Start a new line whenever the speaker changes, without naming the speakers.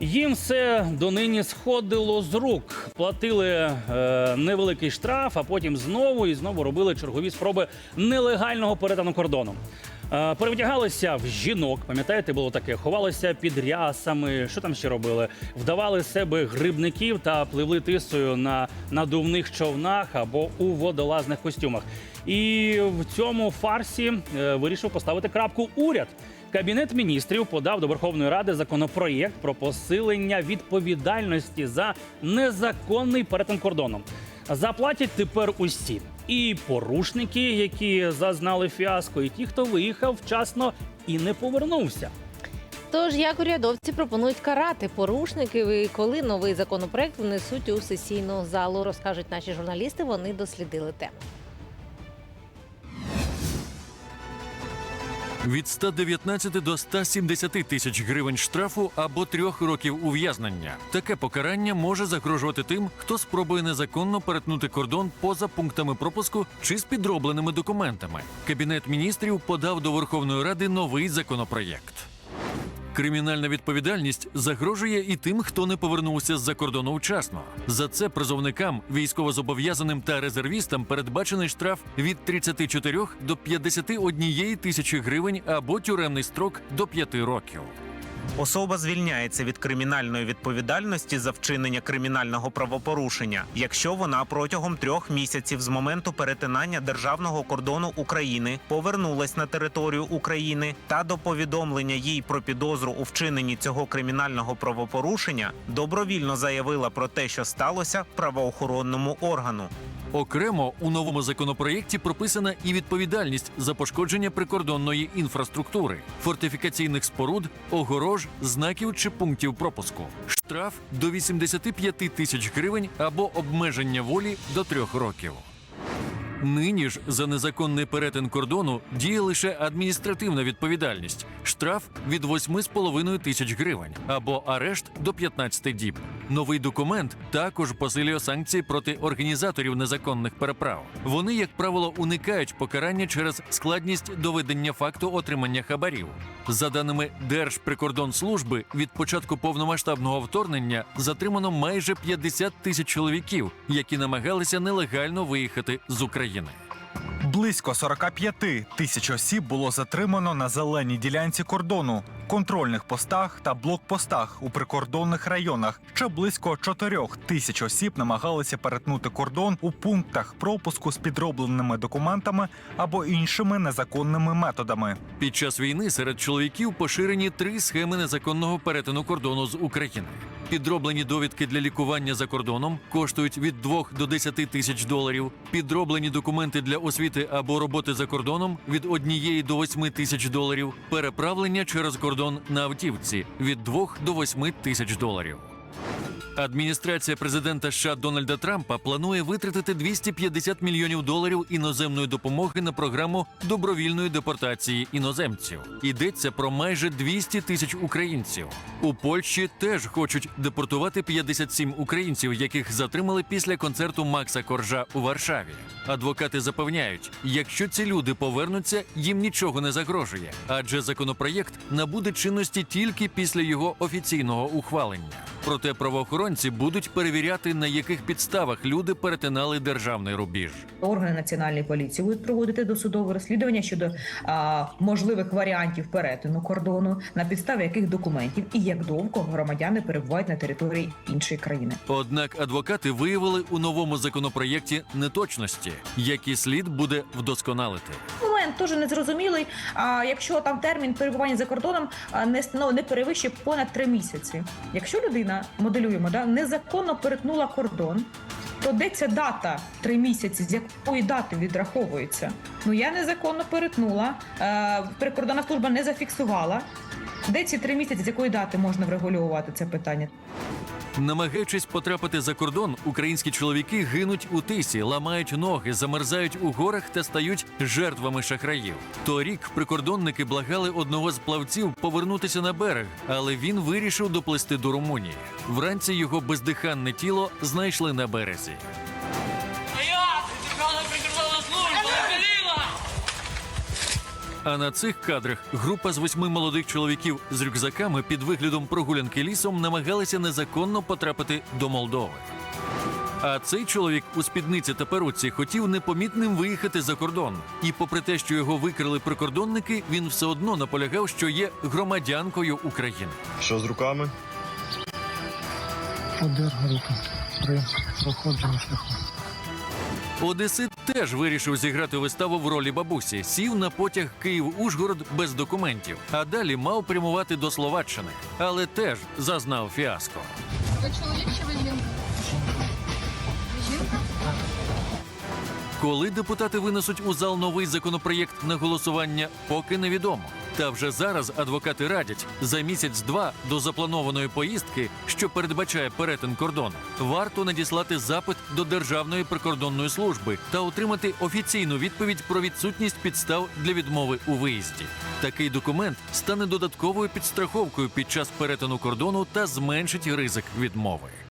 Їм все донині сходило з рук. Платили е, невеликий штраф, а потім знову і знову робили чергові спроби нелегального перетину кордону. Е, перевдягалися в жінок, пам'ятаєте, було таке, ховалися під рясами. Що там ще робили? Вдавали себе грибників та пливли тисою на надувних човнах або у водолазних костюмах. І в цьому фарсі е, вирішив поставити крапку уряд. Кабінет міністрів подав до Верховної Ради законопроєкт про посилення відповідальності за незаконний перетин кордону. Заплатять тепер усі і порушники, які зазнали фіаско, і ті, хто виїхав вчасно і не повернувся.
Тож як урядовці пропонують карати порушників і коли новий законопроект внесуть у сесійну залу, розкажуть наші журналісти. Вони дослідили тему.
Від 119 до 170 тисяч гривень штрафу або трьох років ув'язнення. Таке покарання може загрожувати тим, хто спробує незаконно перетнути кордон поза пунктами пропуску чи з підробленими документами. Кабінет міністрів подав до Верховної Ради новий законопроєкт. Кримінальна відповідальність загрожує і тим, хто не повернувся з-за кордону вчасно. За це призовникам, військовозобов'язаним та резервістам передбачений штраф від 34 до 51 тисячі гривень або тюремний строк до 5 років.
Особа звільняється від кримінальної відповідальності за вчинення кримінального правопорушення, якщо вона протягом трьох місяців з моменту перетинання державного кордону України повернулась на територію України та до повідомлення їй про підозру у вчиненні цього кримінального правопорушення добровільно заявила про те, що сталося правоохоронному органу.
Окремо у новому законопроєкті прописана і відповідальність за пошкодження прикордонної інфраструктури, фортифікаційних споруд, огорож, знаків чи пунктів пропуску. Штраф до 85 тисяч гривень або обмеження волі до трьох років. Нині ж за незаконний перетин кордону діє лише адміністративна відповідальність, штраф від 8,5 тисяч гривень або арешт до 15 діб. Новий документ також посилює санкції проти організаторів незаконних переправ. Вони, як правило, уникають покарання через складність доведення факту отримання хабарів. За даними Держприкордонслужби, від початку повномасштабного вторгнення затримано майже 50 тисяч чоловіків, які намагалися нелегально виїхати з України.
Близько 45 тисяч осіб було затримано на зеленій ділянці кордону, контрольних постах та блокпостах у прикордонних районах. Ще близько 4 тисяч осіб намагалися перетнути кордон у пунктах пропуску з підробленими документами або іншими незаконними методами.
Під час війни серед чоловіків поширені три схеми незаконного перетину кордону з України. Підроблені довідки для лікування за кордоном коштують від 2 до 10 тисяч доларів. Підроблені документи для освіти або роботи за кордоном від 1 до 8 тисяч доларів. Переправлення через кордон на автівці від 2 до 8 тисяч доларів. Адміністрація президента США Дональда Трампа планує витратити 250 мільйонів доларів іноземної допомоги на програму добровільної депортації іноземців. Йдеться про майже 200 тисяч українців. У Польщі теж хочуть депортувати 57 українців, яких затримали після концерту Макса Коржа у Варшаві. Адвокати запевняють, якщо ці люди повернуться, їм нічого не загрожує, адже законопроєкт набуде чинності тільки після його офіційного ухвалення. Проте правоохоронці будуть перевіряти, на яких підставах люди перетинали державний рубіж.
Органи національної поліції будуть проводити досудове розслідування щодо а, можливих варіантів перетину кордону, на підставі яких документів і як довго громадяни перебувають на території іншої країни.
Однак адвокати виявили у новому законопроєкті неточності, які слід буде вдосконалити.
Момент теж незрозумілий. А якщо там термін перебування за кордоном не ну, не перевищує понад три місяці. Якщо людина моделюємо, да незаконно перетнула кордон. То де ця дата три місяці, з якої дати відраховується? Ну я незаконно перетнула, е, прикордонна служба не зафіксувала. Де ці три місяці, з якої дати можна врегулювати це питання?
Намагаючись потрапити за кордон, українські чоловіки гинуть у тисі, ламають ноги, замерзають у горах та стають жертвами шахраїв. Торік прикордонники благали одного з плавців повернутися на берег, але він вирішив доплисти до Румунії. Вранці його бездиханне тіло знайшли на березі. А на цих кадрах група з восьми молодих чоловіків з рюкзаками під виглядом прогулянки лісом намагалися незаконно потрапити до Молдови. А цей чоловік у спідниці та перуці хотів непомітним виїхати за кордон. І, попри те, що його викрили прикордонники, він все одно наполягав, що є громадянкою України.
Що з руками?
Одерга руки при проходженні шляху.
Одесит теж вирішив зіграти виставу в ролі бабусі. Сів на потяг Київ-Ужгород без документів, а далі мав прямувати до Словаччини, але теж зазнав фіаско.
Ви чоловік чи ви жінка? Жінка?
Коли депутати винесуть у зал новий законопроєкт на голосування, поки невідомо. Та вже зараз адвокати радять за місяць-два до запланованої поїздки, що передбачає перетин кордону, варто надіслати запит до Державної прикордонної служби та отримати офіційну відповідь про відсутність підстав для відмови у виїзді. Такий документ стане додатковою підстраховкою під час перетину кордону та зменшить ризик відмови.